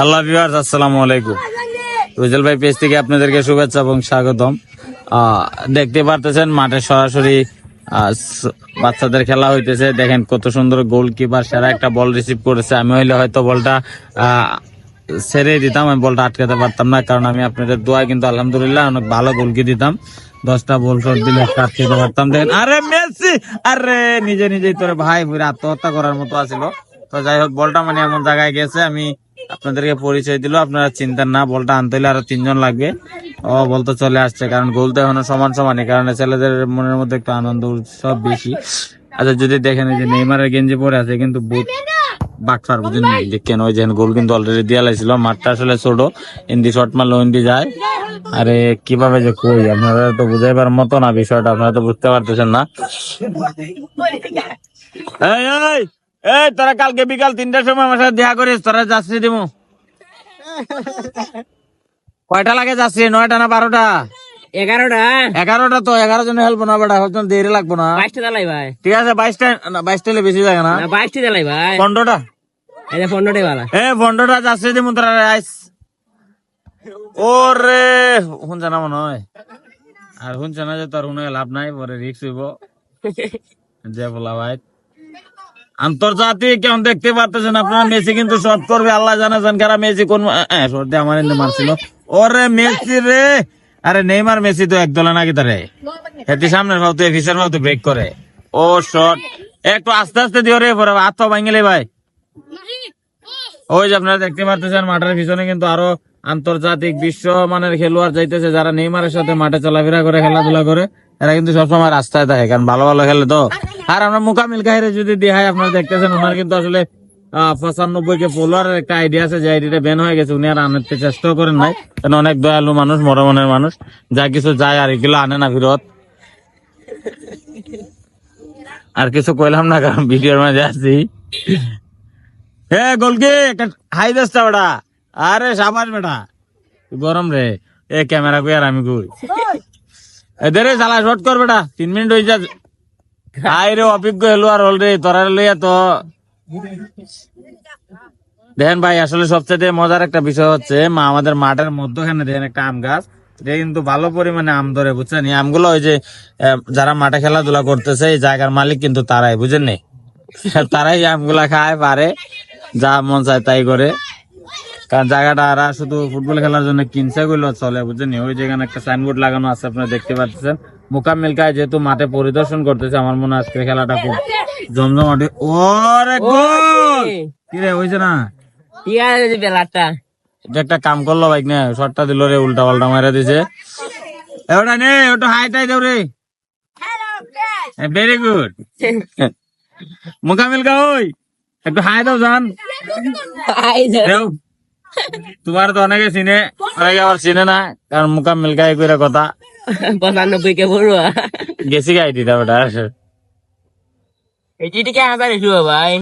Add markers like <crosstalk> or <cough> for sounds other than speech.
আল্লাহ viewers আসসালামু আলাইকুম। রুজেল ভাই পেজ থেকে আপনাদেরকে শুভেচ্ছা এবং স্বাগতম। দেখতে পারতেছেন মাঠে সরাসরি বাচ্চাদের খেলা হইতেছে। দেখেন কত সুন্দর গোলকিপার সেরা একটা বল রিসিভ করেছে। আমি হইলে হয়তো বলটা ছেড়ে দিতাম, আমি বলটা আটকাতে পারতাম না, কারণ আমি আপনাদের দোয়া কিন্তু আলহামদুলিল্লাহ অনেক ভালো গোলকি দিতাম। দশটা বল শট দিলে একটা আটকাতে পারতাম। দেখেন, আরে মেসি! আরে, নিজে নিজেই তোর ভাই আত্মহত্যা করার মতো আছিল। তো যাই হোক, বলটা মানে এমন জায়গায় গেছে, আমি আপনাদেরকে পরিচয় দিল, আপনারা চিন্তা না, বলটা আনতে হলে আরও তিনজন লাগবে। ও বলতে চলে আসছে, কারণ গোল তো এখনও সমান সমানই কারণ ছেলেদের মনের মধ্যে একটু আনন্দ, উৎসব বেশি। আচ্ছা যদি দেখেন যে নেইমারের গেঞ্জি পরে আছে, কিন্তু বুট বাটফার বুঝেন কেন ওই যে গোল কিন্তু অলরেডি দিয়া লাইছিল, মাঠটা আসলে ছোট ইন্দি শর্ট মারলো ইন্দি যায়। আরে, কীভাবে যে কই, আপনারা তো বুঝাইবার মতো না বিষয়টা, আপনারা তো বুঝতে পারতেছেন না। এই! এই তোরা কালকে বিকাল তিনটার সময় আমার সাথে দেখা করিস তোরা যাচ্ছি দিমু। কয়টা লাগে যাচ্ছি? নয়টা না বারোটা? এগারোটা এগারোটা তো এগারো জন হেল্প না বেটা হয়তো দেরি লাগবো না। বাইশটা চালাই ভাই। ঠিক আছে বাইশটা বাইশটা বেশি লাগে না। না বাইশটা চালাই ভাই। পনেরোটা? এই পনেরোটাই ভালো এ পনেরোটা যাচ্ছি দিমু তোরা আইস ওরে শুনছে না মনে হয়? আর শুনছে না যে তোর শুনে লাভ নাই পরে রিক্স হইব। <laughs> যে বলা ভাই। আন্তর্জাতিক কেমন দেখতে পারতেছেন আপনারা, মেসি কিন্তু শট করবে, আল্লাহ জানে জান কারা মেসি কোন দিয়ে আমার এনে মারছিল। ওরে মেসি রে! আরে নেইমার মেসি তো এক দলে নাকি তারে এটি সামনের ভাব তো ফিসের ভাব তো ব্রেক করে। ও শট একটু আস্তে আস্তে দিও রে পরে হাত পা ভাঙলে ভাই। ওই যে আপনারা দেখতে পারতেছেন, মাঠের পিছনে কিন্তু আরও আন্তর্জাতিক বিশ্ব মানের খেলোয়াড় যাইতেছে, যারা নেইমারের সাথে মাঠে চলাফেরা করে, খেলাধুলা করে, এরা কিন্তু সবসময় রাস্তায় থাকে, কারণ ভালো ভালো খেলে তো। আর আমরা মুকামিল কাহিরে যদি দেখাই আপনারা দেখতেছেন ওনার কিন্তু আসলে পঁচানব্বই কে ফলোয়ারের একটা আইডিয়া আছে যে আইডিটা ব্যান হয়ে গেছে উনি আর আনতে চেষ্টাও করেন নাই। কারণ অনেক দয়ালু মানুষ মরমনের মানুষ। যা কিছু যায় আর এগুলো আনে না ফিরত আর কিছু কইলাম না কারণ ভিডিওর মাঝে আছি। হে গোলকি একটা হাই দেশটা বেটা আরে সাবাস বেটা। গরম রে। এ ক্যামেরা কই আর আমি কই? এদের চালা শর্ট কর বেটা। তিন মিনিট হয়ে যা হাই রে অভিজ্ঞ হলো আর হল রে তোরা লইয়া তো দেখেন ভাই, আসলে সবচেয়ে মজার একটা বিষয় হচ্ছে, মা আমাদের মাঠের মধ্যখানে দেখেন একটা আম গাছ। এটা কিন্তু ভালো পরিমাণে আম ধরে, বুঝছেন? এই আমগুলো ওই যে যারা মাঠে খেলাধুলা করতেছে, এই জায়গার মালিক কিন্তু তারাই বুঝেন নি তারাই আমগুলা খায়, পারে, যা মন চায় তাই করে। কারণ জায়গাটা আর শুধু ফুটবল খেলার জন্য কিনছে গুলো চলে বুঝছেন? ওই যেখানে একটা সাইনবোর্ড লাগানো আছে আপনারা দেখতে পাচ্ছেন। মোকামিল কায় যেহেতু মাঠে পরিদর্শন করতেছে আমার মনে হয় আজকের খেলাটা খুব জমজমাটে ওরে গোল! কি রে হইছে না? ঠিক আছে যে বেলাটা? এটা একটা কাম করল বাইক না শর্টটা দিল রে উল্টা পাল্টা মারা দিছে ওটা নে ওটা হাই টাই দাও রে। ভেরি গুড মোকামিল কা ওই! একটু হাই দাও জান। দেও। তোমার তো অনেকে চিনে অনেকে আবার চিনে না কারণ মোকামিল গায়ে করে কথা। পঁচানব্বই কে বড়ুয়া গেছি গাই দিতা ওটা এই চিঠি কে হাজার ভাই।